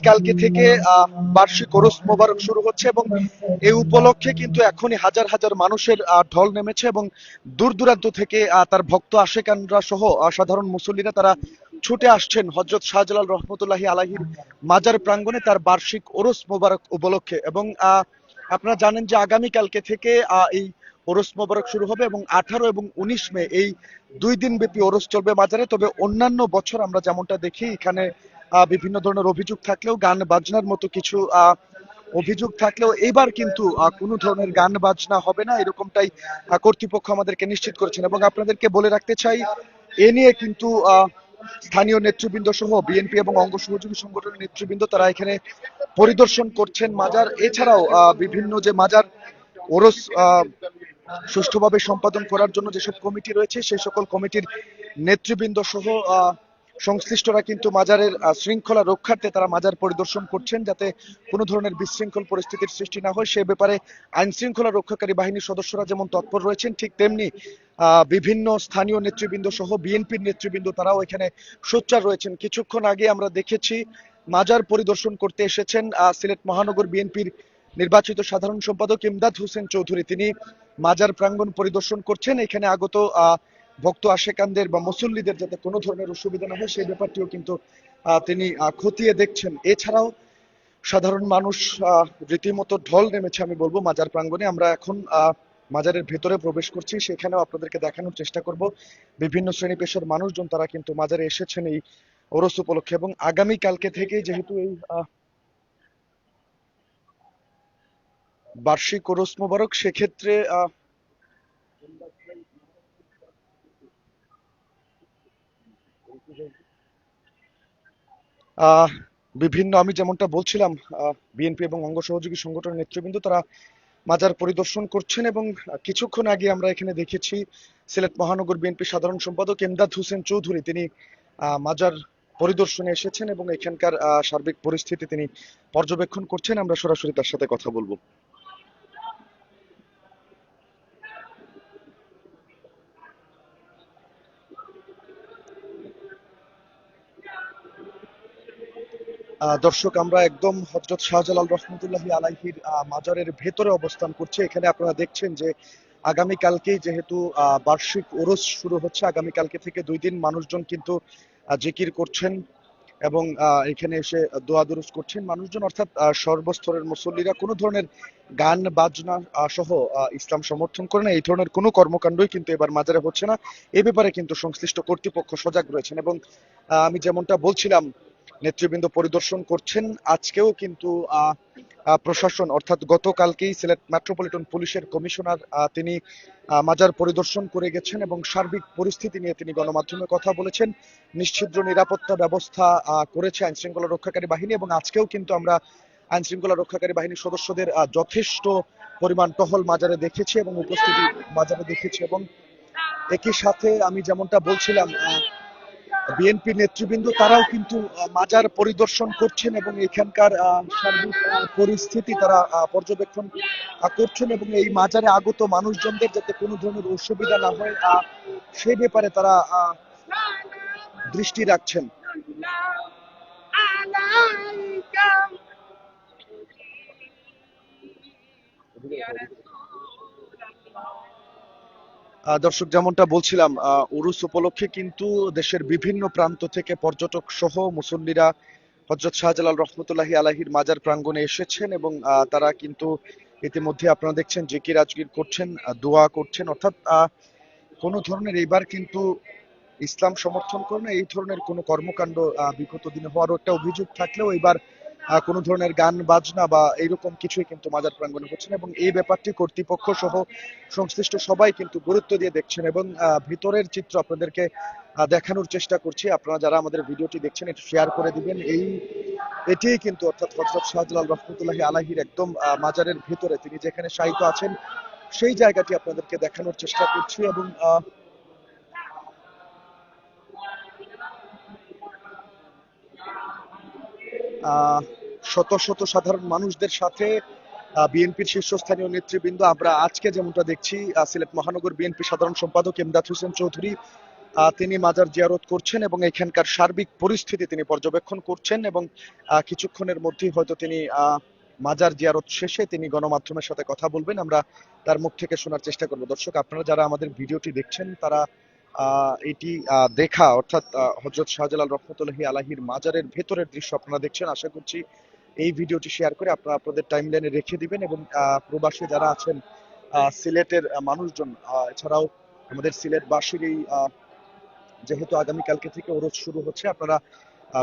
কালকে থেকে বার্ষিক মোবারক শুরু হচ্ছে এবং এই উপলক্ষে কিন্তু এখনই হাজার হাজার মানুষের ঢল নেমেছে এবং দূর দূরান্ত থেকে তার ভক্ত আশেকানরা সহ সাধারণ মুসল্লিরা তারা ছুটে আসছেন হজরত শাহজালাল রহমতুল্লাহি আলাহির মাজার প্রাঙ্গণে তার বার্ষিক ওরস মোবারক উপলক্ষে এবং আপনারা জানেন যে আগামী কালকে থেকে এই ওরস মোবারক শুরু হবে এবং আঠারো এবং উনিশ মে এই দুই দিন ব্যাপী ওরস চলবে মাজারে তবে অন্যান্য বছর আমরা যেমনটা দেখি এখানে বিভিন্ন ধরনের অভিযোগ থাকলেও গান বাজনার মতো কিছু অভিযোগ থাকলেও এবার কিন্তু কোনো ধরনের গান বাজনা হবে না এরকমটাই কর্তৃপক্ষ আমাদেরকে নিশ্চিত করেছেন। এবং আপনাদেরকে বলে রাখতে চাই এ নিয়ে কিন্তু আহ, স্থানীয় নেতৃবৃন্দ সহ বিএনপি এবং অঙ্গ সহযোগী সংগঠনের নেতৃবৃন্দ তারা এখানে পরিদর্শন করছেন মাজার। এছাড়াও বিভিন্ন যে মাজার, ওরস সুষ্ঠুভাবে সম্পাদন করার জন্য যেসব কমিটি রয়েছে, সেই সকল কমিটির নেতৃবৃন্দ সহ সংশ্লিষ্টরা কিন্তু মাজারের শৃঙ্খলা রক্ষার্থে তারা মাজার পরিদর্শন করছেন যাতে কোনো ধরনের বিশৃঙ্খল পরিস্থিতির সৃষ্টি না হয়। সে ব্যাপারে আইন শৃঙ্খলা রক্ষাকারী বাহিনীর সদস্যরা যেমন তৎপর রয়েছেন ঠিক তেমনি বিভিন্ন স্থানীয় নেতৃবৃন্দ সহ বিএনপির নেতৃবৃন্দ তারাও এখানে সোচ্চার রয়েছেন। কিছুক্ষণ আগে আমরা দেখেছি মাজার পরিদর্শন করতে এসেছেন সিলেট মহানগর বিএনপির নির্বাচিত সাধারণ সম্পাদক ইমদাদ হোসেন চৌধুরী। তিনি মাজার প্রাঙ্গণ পরিদর্শন করছেন। এখানে আগত আহ, ভক্ত আশেকানদের বা মুসল্লিদের যাতে কোনো ধরনের অসুবিধা না হয় সেই ব্যাপারটিও কিন্তু তিনি খতিয়ে দেখছেন। এছাড়াও সাধারণ মানুষ রীতিমতো ঢল নেমেছে আমি বলব মাজার প্রাঙ্গণে। আমরা এখন মাজারের ভেতরে প্রবেশ করছি। সেখানেও আপনাদেরকে দেখানোর চেষ্টা করব। বিভিন্ন শ্রেণি পেশার মানুষজন তারা কিন্তু মাজারে এসেছেন এই ওরস উপলক্ষে এবং আগামী কালকে থেকে যেহেতু এই বার্ষিক ওরস মোবারক সেক্ষেত্রে আহ, বিভিন্ন আমি যেমনটা বলছিলাম বিএনপি এবং অঙ্গ সহযোগী সংগঠনের নেতৃবৃন্দ তারা মাজার পরিদর্শন করছেন এবং কিছুক্ষণ আগে আমরা এখানে দেখেছি সিলেট মহানগর বিএনপি সাধারণ সম্পাদক এমদাদ হোসেন চৌধুরী। তিনি মাজার পরিদর্শনে এসেছেন এবং এখানকার সার্বিক পরিস্থিতি তিনি পর্যবেক্ষণ করছেন। আমরা সরাসরি তার সাথে কথা বলব। দর্শক, আমরা একদম হজরত শাহজালাল রহমতুল্লাহি আলাইহির মাজারের ভেতরে অবস্থান করছি। এখানে আপনারা দেখছেন যে আগামী কালকেই যেহেতু বার্ষিক ওরস শুরু হচ্ছে, আগামী কালকে থেকে দুই দিন মানুষজন কিন্তু জিকির করছেন এবং এখানে এসে দোয়া দুরুস করছেন। মানুষজন অর্থাৎ সর্বস্তরের মুসল্লিরা কোনো ধরনের গান, বাজনা সহ ইসলাম সমর্থন করে না। এই ধরনের কোনো কর্মকাণ্ডই কিন্তু এবার মাজারে হচ্ছে না। এ ব্যাপারে কিন্তু সংশ্লিষ্ট কর্তৃপক্ষ সজাগ রয়েছেন এবং আমি যেমনটা বলছিলাম নেতৃবৃন্দ পরিদর্শন করছেন। আজকেও কিন্তু প্রশাসন, অর্থাৎ গতকালকেই সিলেট মেট্রোপলিটন পুলিশের কমিশনার তিনি মাজার পরিদর্শন করে গেছেন এবং সার্বিক পরিস্থিতি নিয়ে তিনি গণমাধ্যমে কথা বলেছেন। নিশ্ছিদ্র নিরাপত্তা ব্যবস্থা করেছে আইন শৃঙ্খলা রক্ষাকারী বাহিনী এবং আজকেও কিন্তু আমরা আইন শৃঙ্খলা রক্ষাকারী বাহিনীর সদস্যদের যথেষ্ট পরিমাণ টহল মাজারে দেখেছি এবং উপস্থিতি মাজারে দেখেছি এবং একই সাথে আমি যেমনটা বলছিলাম বিএনপি নেতৃবৃন্দ, তারাও কিন্তু মাজার পরিদর্শন করছেন এবং এখানকার সার্বিক পরিস্থিতি তারা পর্যবেক্ষণ করছেন এবং এই মাজারে আগত মানুষজনদের যাতে কোনো ধরনের অসুবিধা না হয় সেই ব্যাপারে তারা দৃষ্টি রাখছেন। দর্শক, যেমনটা বলছিলাম উরুস উপলক্ষে কিন্তু দেশের বিভিন্ন প্রান্ত থেকে পর্যটক সহ মুসল্লিরা হজরত শাহজালাল রহমতুল্লাহি আলাহির মাজার প্রাঙ্গণে এসেছেন এবং তারা কিন্তু ইতিমধ্যে আপনারা দেখছেন জিকির আজকির করছেন দোয়া করছেন। অর্থাৎ কোনো ধরনের এইবার কিন্তু ইসলাম সমর্থন করে না, এই ধরনের কোনো কর্মকাণ্ড বিগত দিনে হওয়ারও একটা অভিযোগ থাকলেও এবার কোনো ধরনের গান, বাজনা বা এইরকম কিছুই কিন্তু মাজার প্রাঙ্গণে হচ্ছে না। এবং এই ব্যাপারটি কর্তৃপক্ষ সহ সংশ্লিষ্ট সবাই কিন্তু গুরুত্ব দিয়ে দেখছেন এবং ভিতরের চিত্র আপনাদেরকে দেখানোর চেষ্টা করছি। আপনারা যারা আমাদের ভিডিওটি দেখছেন, একটু শেয়ার করে দিবেন। এই এটিই কিন্তু অর্থাৎ হজরত শাহজালাল রহমতুল্লাহি আলাহির একদম মাজারের ভিতরে। তিনি যেখানে শায়িত আছেন, সেই জায়গাটি আপনাদেরকে দেখানোর চেষ্টা করছি এবং শত শত সাধারণ মানুষদের সাথে বিএনপির শীর্ষস্থানীয় নেতৃবৃন্দ, আমরা আজকে যেমনটা দেখছি সিলেট মহানগর বিএনপি সাধারণ সম্পাদক এমদাদ হোসেন চৌধুরী তিনি মাজার জিয়ারত করছেন এবং এখানকার সার্বিক পরিস্থিতি তিনি পর্যবেক্ষণ করছেন এবং কিছুক্ষণের মধ্যেই হয়তো তিনি মাজার জিয়ারত শেষে তিনি গণমাধ্যমের সাথে কথা বলবেন। আমরা তার মুখ থেকে শোনার চেষ্টা করব। দর্শক, আপনারা যারা আমাদের ভিডিওটি দেখছেন, তারা এটি দেখা, অর্থাৎ হজরত শাহজালাল রহমতুল্লাহি আলাহির মাজারের ভেতরের দৃশ্য আপনারা দেখছেন। আশা করছি এই ভিডিওটি শেয়ার করে আপনারা আপনাদের টাইমলাইনে রেখে দিবেন এবং প্রবাসী যারা আছেন সিলেটের মানুষজন এছাড়াও আমাদের সিলেটবাসীর এই যেহেতু আগামীকালকে থেকে ওরজ শুরু হচ্ছে, আপনারা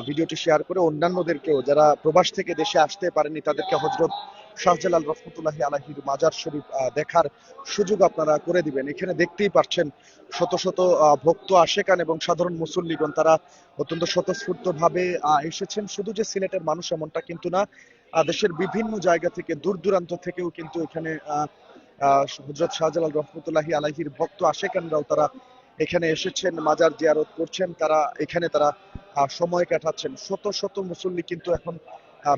ভিডিওটি শেয়ার করে অন্যান্যদেরকেও, যারা প্রবাস থেকে দেশে আসতে পারেনি তাদেরকে হজরত শাহজালাল রহমতুল্লাহি আলাহির মাজার শরীফ দেখার সুযোগ আপনারা করে দিবেন। এখানে দেখতেই পাচ্ছেন শত শত ভক্ত আশেকান এবং সাধারণ মুসল্লিগণ, তারা অত্যন্ত স্বতঃস্ফূর্ত ভাবে এসেছেন। শুধু যে সিলেটের মানুষ এমনটা কিন্তু না দেশের বিভিন্ন জায়গা থেকে, দূর দূরান্ত থেকেও কিন্তু এখানে হজরত শাহজালাল রহমতুল্লাহি আলাহির ভক্ত আশেকানরাও তারা এখানে এসেছেন, মাজার জিয়ারত করছেন। তারা এখানে তারা সময় কাটাচ্ছেন। শত শত মুসল্লি কিন্তু এখন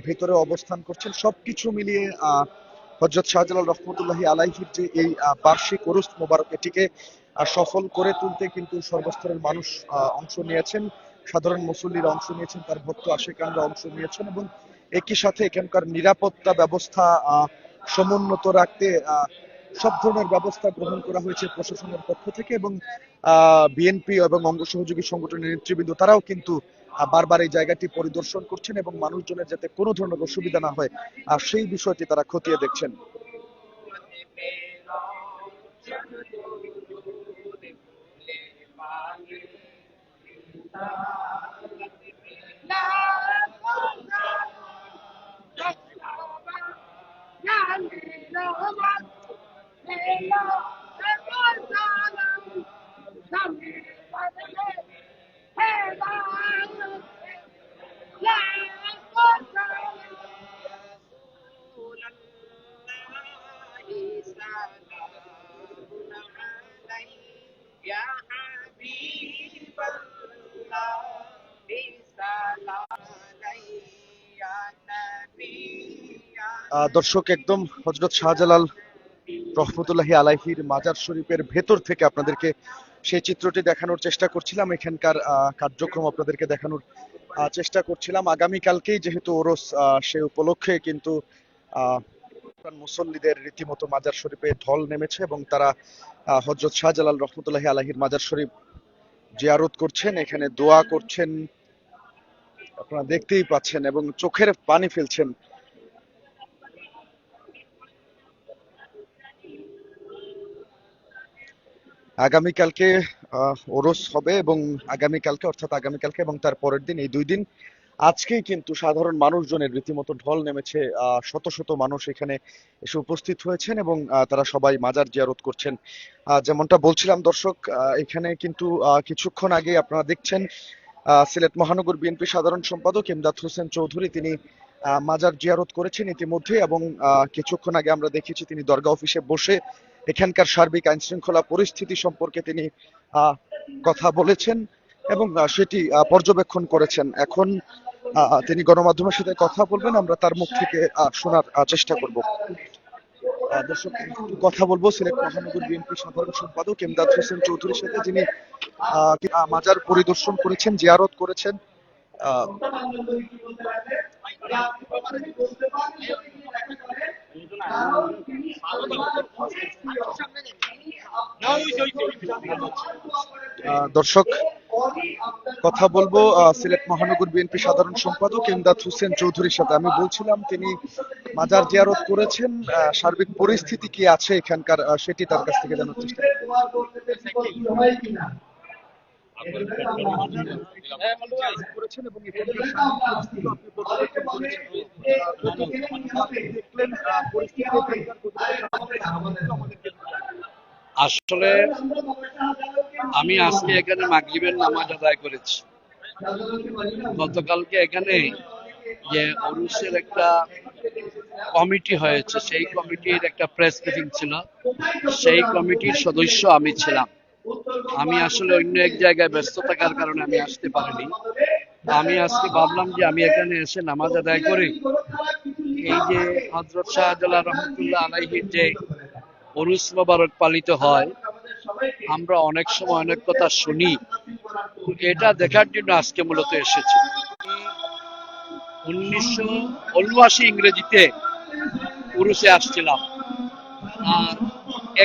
ভেতরে অবস্থান করছেন। সবকিছু মিলিয়ে হজরত শাহজালাল রহমতুল্লাহি আলাইহির যে এই বার্ষিক ওরস মোবারক এটিকে সফল করে তুলতে কিন্তু সর্বস্তরের মানুষ অংশ নিয়েছেন। সাধারণ মুসল্লিরা অংশ নিয়েছেন, তার ভক্ত আশেকানরা অংশ নিয়েছেন এবং একই সাথে এখানকার নিরাপত্তা ব্যবস্থা সমুন্নত রাখতে সব ধরনের ব্যবস্থা গ্রহণ করা হয়েছে প্রশাসনের পক্ষ থেকে এবং বিএনপি এবং অঙ্গ সহযোগী সংগঠনের নেতৃবৃন্দ, তারাও কিন্তু বারবার এই জায়গাটি পরিদর্শন করছেন এবং মানুষজনের যাতে কোনো ধরনের অসুবিধা না হয়, আর সেই বিষয়টি তারা খতিয়ে দেখছেন Thank you. দর্শক একদম হজরত শাহজালাল রহমতুল্লাহি আলাইহির মাজার শরীফের ভেতর থেকে আপনাদেরকে সেই চিত্রটি দেখানোর চেষ্টা করছিলাম, এখানকার কার্যক্রম আপনাদেরকে দেখানোর চেষ্টা করছিলাম। আগামীকালকেই যেহেতু ওরস সে উপলক্ষে কিন্তু মুসল্লিদের রীতিমতো মাজার শরীফে ঢল নেমেছে এবং তারা হজরত শাহজালাল রহমতুল্লাহি আলাহির মাজার শরীফ জিয়ারত করছেন। এখানে দোয়া করছেন, আপনারা দেখতেই পাচ্ছেন এবং চোখের পানি ফেলছেন। আগামীকালকে ওরস হবে এবং আগামীকালকে, অর্থাৎ আগামীকালকে এবং তার পরের দিন, এই দুই দিন, আজকেই কিন্তু সাধারণ মানুষজনের রীতিমতো ঢল নেমেছে শত শত মানুষ এখানে এসে উপস্থিত হয়েছেন এবং তারা সবাই মাজার জিয়ারত করছেন। যেমনটা বলছিলাম, দর্শক এখানে কিন্তু কিছুক্ষণ আগে আপনারা দেখছেন সিলেট মহানগর বিএনপি সাধারণ সম্পাদক ইমদাদ হোসেন চৌধুরী তিনি মাজার জিয়ারত করেছেন ইতিমধ্যে এবং কিছুক্ষণ আগে আমরা দেখেছি তিনি দরগা অফিসে বসে এখানকার সার্বিক আইন শৃঙ্খলা পরিস্থিতি সম্পর্কে তিনি কথা বলেছেন এবং সেটি পর্যবেক্ষণ করেছেন। এখন তিনি গণমাধ্যমের সাথে কথা বলবেন আমরা তার মুখ থেকে শোনার চেষ্টা করব। দর্শক কথা বলব। সিলেট মহানগর বিএনপি সাধারণ সম্পাদক এমদাদ হোসেন চৌধুরীর সাথে যিনি মাজার পরিদর্শন করেছেন জিয়ারত করেছেন। আহ, দর্শক, কথা বলব সিলেট মহানগর বিএনপি সাধারণ সম্পাদক এমদাদ হোসেন চৌধুরীর সাথে আমি বলছিলাম, তিনি মাজার জিয়ারত করেছেন সার্বিক পরিস্থিতি কি আছে এখানকার সেটি তার কাছ থেকে জানার চেষ্টা। করেছেন এবং আসলে আমি আজকে এখানে মাগরিবের নামাজ আদায় করেছি গতকালকে এখানে যে অরুসের একটা কমিটি হয়েছে সেই কমিটির একটা প্রেস মিটিং ছিল সেই কমিটির সদস্য আমি ছিলাম আমি আসলে অন্য এক জায়গায় ব্যস্ত থাকার কারণে আমি আসতে পারিনি। আমি আজকে ভাবলাম যে আমি এখানে এসে নামাজ আদায় করি। এই যে হজরত শাহজালাল রহমতুল্লাহ আলাইহির যে উরুস মোবারক পালিত হয়, আমরা অনেক সময় অনেক কথা শুনি। এটা দেখার জন্য আজকে মূলত এসেছি। উনিশশো উনআশি ইংরেজিতে উরুসে আসছিলাম। আর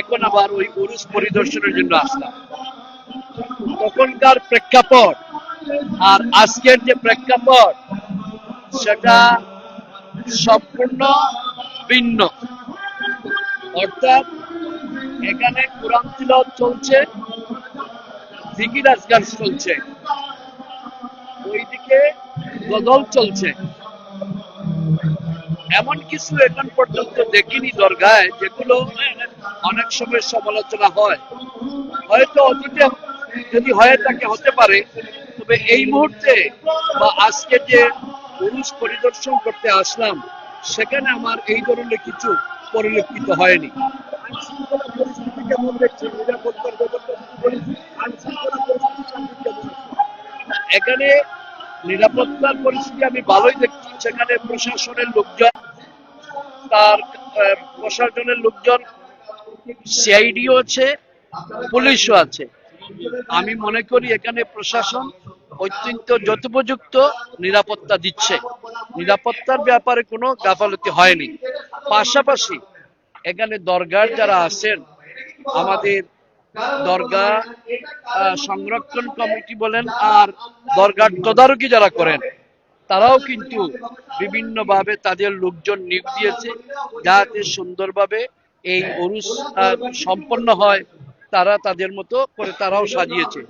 এখন আবার ওই উরুস পরিদর্শনের জন্য আসলাম। তখনকার প্রেক্ষাপট আর আজকের যে প্রেক্ষাপট, সেটা সম্পূর্ণ ভিন্ন। অর্থাৎ এখানে কোরআন তিলাওয়াত চলছে, জিকির আজগার চলছে, ওইদিকে গজল চলছে। এমন কিছু এখন পর্যন্ত দেখিনি দরগায়, যেগুলো অনেক সময় সমালোচনা হয়। হয়তো অতীতে যদি হয়ে থাকে, হতে পারে। তবে এই মুহূর্তে বা আজকে যে পুরুষ পরিদর্শন করতে আসলাম, সেখানে আমার এই ধরনের কিছু পরিলক্ষিত হয়নি? এখানে নিরাপত্তার পরিস্থিতি আমি ভালোই দেখছি। সেখানে প্রশাসনের লোকজন, তার প্রশাসনের লোকজন সিআইডিও আছে, পুলিশও আছে। আমি মনে করি এখানে প্রশাসন অত্যন্ত যথোপযুক্ত নিরাপত্তা দিচ্ছে। নিরাপত্তার ব্যাপারে কোনো গাফালতি হয়নি। পাশাপাশি এখানে দরগার যারা আছেন, আমাদের দরগা সংরক্ষণ কমিটি বলেন আর দরগার তদারকি যারা করেন, তারাও কিন্তু বিভিন্নভাবে তাদের লোকজন নিয়োগ দিয়েছে যাতে সুন্দরভাবে এই অরুষ আহ, সম্পন্ন হয় তারা তাদের মতো করে তারাও সাজিয়েছে।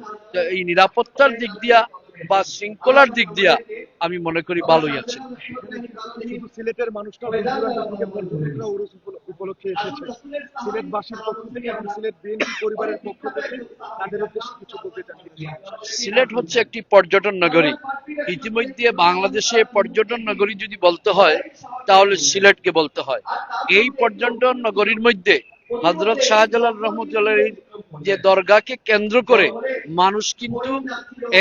এই নিরাপত্তার দিক দিয়া বা শৃঙ্খলার দিক দিয়া আমি মনে করি ভালোই আছে। সিলেটের মানুষটা দূর দূরান্ত থেকে পর্যটকরা উরুস উপল- উপলক্ষে এসেছে। সিলেটবাসীর পক্ষ থেকে এবং সিলেট বিএনপি পরিবারের পক্ষ থেকে তাদের উদ্দেশ্যে কিছু বলতে চান সিলেট হচ্ছে একটি পর্যটন নগরী। ইতিমধ্যে বাংলাদেশে পর্যটন নগরী যদি বলতে হয় তাহলে সিলেটকে বলতে হয়। এই পর্যটন নগরীর মধ্যে হজরত শাহজালাল রহমতুল্লাহ যে দরগাকে কেন্দ্র করে মানুষ কিন্তু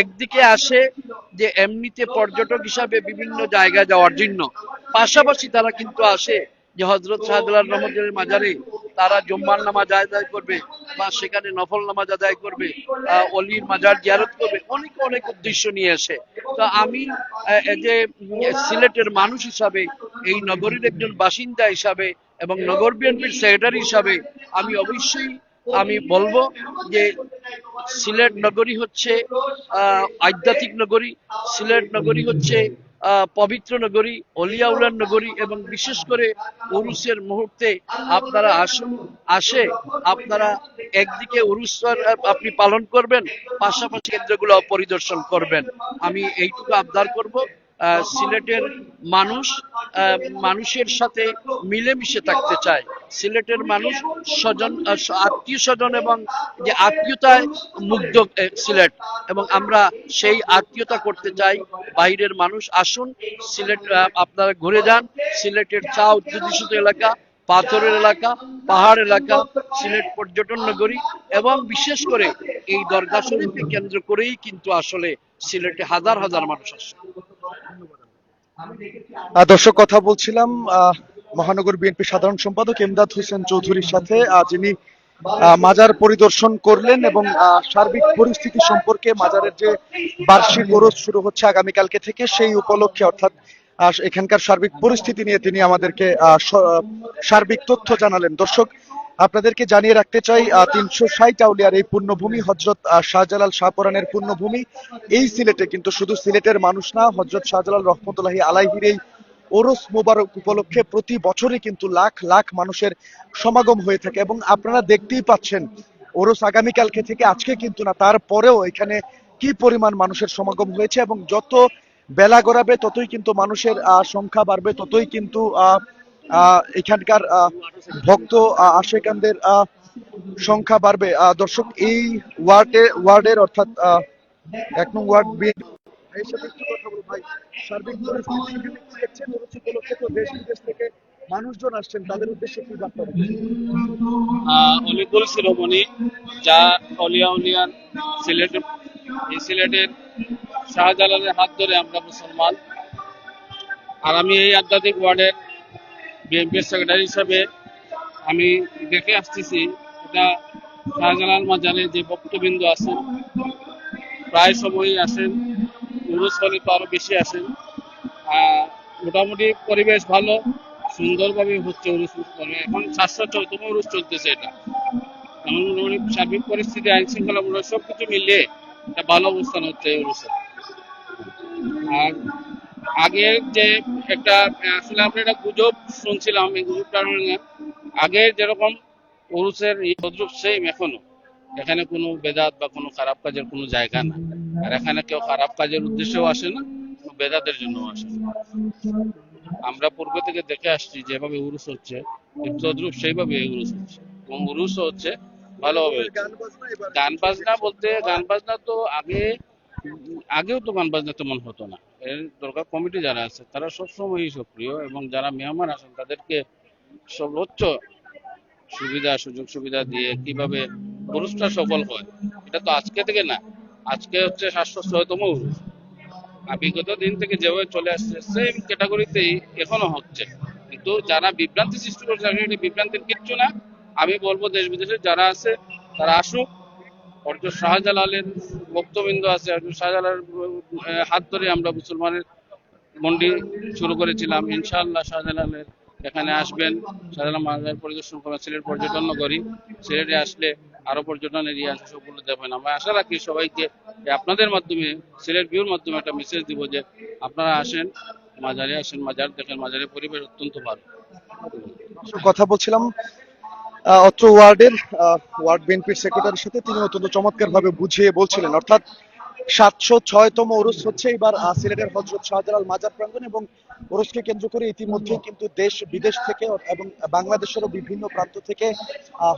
একদিকে আসে যে এমনিতে পর্যটক হিসাবে বিভিন্ন জায়গায় যাওয়ার জন্য। পাশাপাশি তারা কিন্তু আসে যে হজরত শাহজালাল রহমতুল্লাহ মাজারে তারা জম্মার নামাজ আদায় করবে বা সেখানে নফল নামাজ আদায় করবে অলির মাজার জিয়ারত করবে, অনেক অনেক উদ্দেশ্য নিয়ে আসে। তো আমি যে সিলেটের মানুষ হিসাবে, এই নগরীর একজন বাসিন্দা হিসাবে এবং নগর বিএনপির সেক্রেটারি হিসাবে আমি অবশ্যই আমি বলব যে সিলেট নগরী হচ্ছে আধ্যাত্মিক নগরী, সিলেট নগরী হচ্ছে পবিত্র নগরী, অলিয়াউলার নগরী এবং বিশেষ করে উরুসের মুহূর্তে আপনারা আসুন, আসে, আপনারা একদিকে উরুস আপনি পালন করবেন, পাশাপাশি কেন্দ্রগুলো পরিদর্শন করবেন। আমি এইটুকু আবদার করব। সিলেটের মানুষ মানুষের সাথে মিলেমিশে থাকতে চায়। সিলেটের মানুষ স্বজন আত্মীয় স্বজন এবং যে আত্মীয়তায় মুগ্ধ সিলেট। এবং আমরা সেই আত্মীয়তা করতে চাই। বাইরের মানুষ আসুন, সিলেট আপনারা ঘুরে যান। সিলেটের চা উদ্ভিদিত এলাকা, পাথরের এলাকা, পাহাড় এলাকা, সিলেট পর্যটন নগরী। এবং বিশেষ করে এই দরগা শরীফকে কেন্দ্র করেই কিন্তু আসলে সিলেটে হাজার হাজার মানুষ আসে। দর্শক, কথা বলছিলাম মহানগর বিএনপি সাধারণ সম্পাদক এমদাদ হোসেন চৌধুরীর সাথে যিনি মাজার পরিদর্শন করলেন এবং সার্বিক পরিস্থিতি সম্পর্কে মাজারের যে বার্ষিক ওরস শুরু হচ্ছে আগামীকালকে থেকে, সেই উপলক্ষে, অর্থাৎ এখানকার সার্বিক পরিস্থিতি নিয়ে তিনি আমাদেরকে সার্বিক তথ্য জানালেন। দর্শক আপনাদেরকে জানিয়ে রাখতে চাই তিনশো ষাট আউলিয়ার এই পুণ্যভূমি হজরত শাহজালাল শাহপরানের পূর্ণভূমি। এই সিলেটে কিন্তু শুধু সিলেটের মানুষ না হজরত শাহজালাল রহমতুল্লাহি আলাইহির এই ওরস মোবারক উপলক্ষে প্রতি বছরই কিন্তু লাখ লাখ মানুষের সমাগম হয়ে থাকে এবং আপনারা দেখতেই পাচ্ছেন ওরস আগামীকালকে থেকে আজকে কিন্তু না তারপরেও এখানে কি পরিমাণ মানুষের সমাগম হয়েছে এবং যত বেলা গড়াবে ততই কিন্তু মানুষের সংখ্যা বাড়বে ততই কিন্তু আহ, এখানকার ভক্ত আশেকানদের সংখ্যা বাড়বে। দর্শক, এই ওয়ার্ডে, ওয়ার্ডের অর্থাৎ এক নং ওয়ার্ড বিএনপি মানুষজন আসছেন, তাদের উদ্দেশ্যে যা এই সিলেটের শাহজালালের হাত ধরে আমরা মুসলমান। আর আমি এই আধ্যাত্মিক ওয়ার্ডের বিএনপির সেক্রেটারি হিসাবে আমি দেখে আসতেছি, এটা শাহজালাল মাজারে যে ভক্তবৃন্দ আছেন, প্রায় সময়ই আসেন, উরুস হলে তো আরও বেশি আসেন। মোটামুটি পরিবেশ ভালো, সুন্দরভাবে হচ্ছে উরুস এখন সাতশো চৌতম উরুস চলতেছে এটা। এমন মোটামুটি সার্বিক পরিস্থিতি আইন শৃঙ্খলা মোটামুটি সবকিছু মিলিয়ে একটা ভালো অবস্থান হচ্ছে এই উরুসে। আর আগের যে একটা আসলে আমরা একটা গুজব শুনছিলাম এই গুজবটা আগের যেরকম পুরুষের তদ্রুপ সেম এখনও। এখানে কোনো বেদাত বা কোনো খারাপ কাজের কোনো জায়গা না। আর এখানে কেউ খারাপ কাজের উদ্দেশ্যেও আসে না বেদাতের জন্য আসে আমরা পূর্ব থেকে দেখে আসছি যেভাবে উরুস হচ্ছে তদ্রুপ সেইভাবে উরুস হচ্ছে। এবং উরুসও হচ্ছে ভালোভাবে গান বাজনা বলতে, গান বাজনা তো আগে, আগেও তো গান বাজনা তেমন হতো না। এর দরকার কমিটি যারা আছে, তারা সবসময়ই সক্রিয় এবং যারা মেহমান আসেন তাদেরকে সর্বোচ্চ সুবিধা, সুযোগ সুবিধা দিয়ে কীভাবে পুরুষটা সফল হয়, এটা তো আজকে থেকে না। আজকে হচ্ছে সাতশো ছয়তম বিগত দিন থেকে যেভাবে চলে আসছে সেম ক্যাটাগরিতেই এখনও হচ্ছে। কিন্তু যারা বিভ্রান্তি সৃষ্টি করছে বিভ্রান্তির কিচ্ছু না। আমি বলব দেশ বিদেশে যারা আছে, তারা আসুক। অর্জ শাহজালালের বক্তবৃন্দ আছে অর্জ শাহজালালের হাত ধরে আমরা মুসলমানের মন্ডি শুরু করেছিলাম। ইনশাআল্লাহ শাহজালালের এখানে আসবেন। শাহজালাল মাজার পরিদর্শন করা সিলেট পর্যটন নগরী। সিলেটে আসলে আরও পর্যটন এরিয়া আছে সবগুলো দেখবেন। আমরা আশা রাখি সবাইকে আপনাদের মাধ্যমে সিলেট ভিউর মাধ্যমে একটা মেসেজ দিব যে আপনারা আসেন মাজারে আসেন মাজার দেখেন মাজারের পরিবেশ অত্যন্ত ভালো। কথা বলছিলাম অত্র ওয়ার্ডের ওয়ার্ড বিএনপির সেক্রেটারির সাথে তিনি অত্যন্ত চমৎকার ভাবে বুঝিয়ে বলছিলেন। অর্থাৎ সাতশো ছয়তম ওরস হচ্ছে এবার সিলেটের হজরত শাহজালাল মাজার প্রাঙ্গণ এবং ওরসকে কেন্দ্র করে ইতিমধ্যে কিন্তু দেশ, বিদেশ থেকে এবং বাংলাদেশেরও বিভিন্ন প্রান্ত থেকে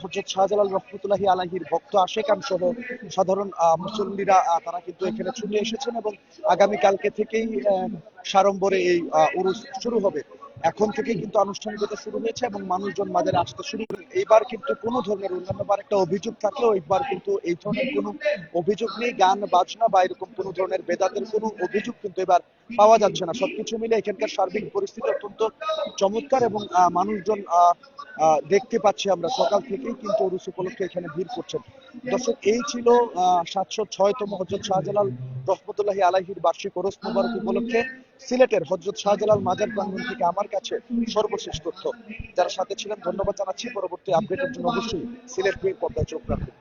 হজরত শাহজালাল রহমতুল্লাহি আলাহির ভক্ত আশেকান সহ সাধারণ মুসল্লিরা তারা কিন্তু এখানে ছুটে এসেছেন এবং আগামী কালকে থেকেই সাড়ম্বরে এই উরুস শুরু হবে। এখন থেকেই কিন্তু আনুষ্ঠানিকতা শুরু হয়েছে এবং মানুষজন মাঝে আসতে শুরু করেন এইবার কিন্তু কোনো ধরনের অন্যান্য বার একটা অভিযোগ থাকলেও এইবার কিন্তু এই ধরনের কোনো অভিযোগ নেই, গান, বাজনা বা এরকম কোনো ধরনের বেদাতের কোনো অভিযোগ কিন্তু এবার পাওয়া যাচ্ছে না। সবকিছু মিলে এখানকার সার্বিক পরিস্থিতি অত্যন্ত চমৎকার এবং মানুষজন দেখতে পাচ্ছি আমরা সকাল থেকেই কিন্তু অরুস উপলক্ষে এখানে ভিড় করছেন। দর্শক, এই ছিল সাতশো ছয়তম হজরত শাহজালাল রহমতুল্লাহি আলাহির বার্ষিক ওরস মুবারক উপলক্ষে। সিলেটের হজরত শাহজালাল মাজার প্রাঙ্গণ থেকে আমার কাছে সর্বশেষ তথ্য। যারা সাথে ছিলেন, ধন্যবাদ জানাচ্ছি। পরবর্তী আপডেটের জন্য অবশ্যই সিলেট পর্দায় চোখ রাখবেন